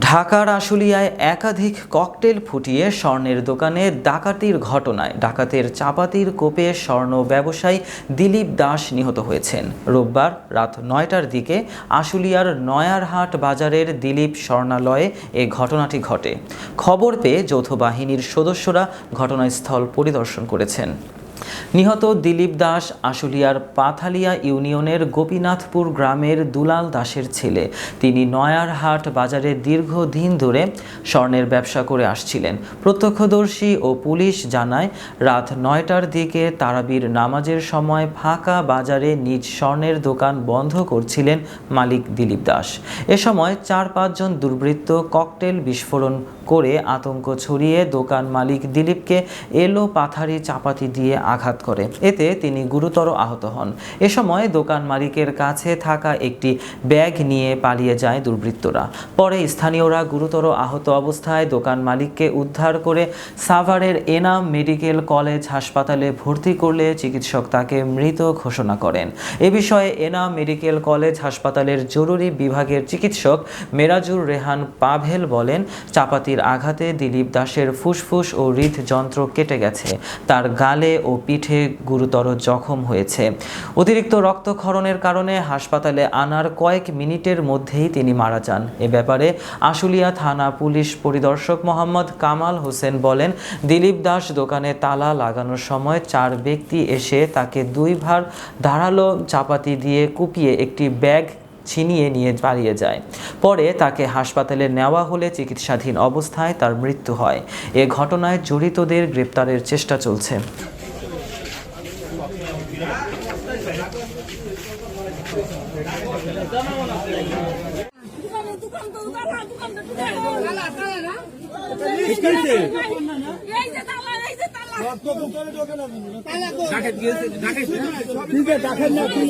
ঢাকার আশুলিয়ায় একাধিক ককটেল ফুটিয়ে স্বর্ণের দোকানে ডাকাতির ঘটনায় ডাকাতের চাপাতির কোপে স্বর্ণ ব্যবসায়ী দিলীপ দাস নিহত হয়েছেন। রোববার রাত নয়টার দিকে আশুলিয়ার নয়ারহাট বাজারের দিলীপ স্বর্ণালয়ে এ ঘটনাটি ঘটে। খবর পেয়ে যৌথ বাহিনীর সদস্যরা ঘটনাস্থল পরিদর্শন করেছেন। নিহত দিলীপ দাস আশুলিয়ার পাথালিয়া ইউনিয়নের গোপীনাথপুর গ্রামের দুলাল দাসের ছেলে। তিনি নয়ারহাট বাজারে দীর্ঘদিন ধরে স্বর্ণের ব্যবসা করে আসছিলেন। প্রত্যক্ষদর্শী ও পুলিশ জানায়, রাত নয়টার দিকে তারাবির নামাজের সময় ফাঁকা বাজারে নিজ স্বর্ণের দোকান বন্ধ করছিলেন মালিক দিলীপ দাস। এ সময় চার পাঁচজন দুর্বৃত্ত ককটেল বিস্ফোরণ করে আতঙ্ক ছড়িয়ে দোকান মালিক দিলীপকে এলো পাথারি চাপাতি দিয়ে আঘাত করে। এতে তিনি গুরুতর আহত হন। এ সময় দোকান মালিকের কাছে থাকা একটি ব্যাগ নিয়ে পালিয়ে যায় দুর্বৃত্তরা। পরে স্থানীয়রা গুরুতর আহত অবস্থায় দোকান মালিককে উদ্ধার করে সাভারের এনাম মেডিকেল কলেজ হাসপাতালে ভর্তি করলে চিকিৎসক তাকে মৃত ঘোষণা করেন। এ বিষয়ে এনাম মেডিকেল কলেজ হাসপাতালের জরুরি বিভাগের চিকিৎসক মেরাজুর রেহান পাভেল বলেন চাপাতির আঘাতে দিলীপ দাসের ফুসফুস ও হৃদযন্ত্র কেটে গেছে। তার গালে ও পিঠে গুরুতর জখম হয়েছে। অতিরিক্ত রক্তক্ষরণের কারণে হাসপাতালে আনার কয়েক মিনিটের মধ্যেই তিনি মারা যান। এ ব্যাপারে আশুলিয়া থানা পুলিশ পরিদর্শক মোহাম্মদ কামাল হোসেন বলেন, দিলীপ দাস দোকানে তালা লাগানোর সময় চার ব্যক্তি এসে তাকে দুই ভার ধারালো চাপাতি দিয়ে কুপিয়ে একটি ব্যাগ ছিনিয়ে নিয়ে পালিয়ে যায়। পরে তাকে হাসপাতালে নেওয়া হলে চিকিৎসাধীন অবস্থায় তার মৃত্যু হয়। এ ঘটনায় জড়িতদের গ্রেপ্তারের চেষ্টা চলছে। ঠিক আছে দেখেন না তুই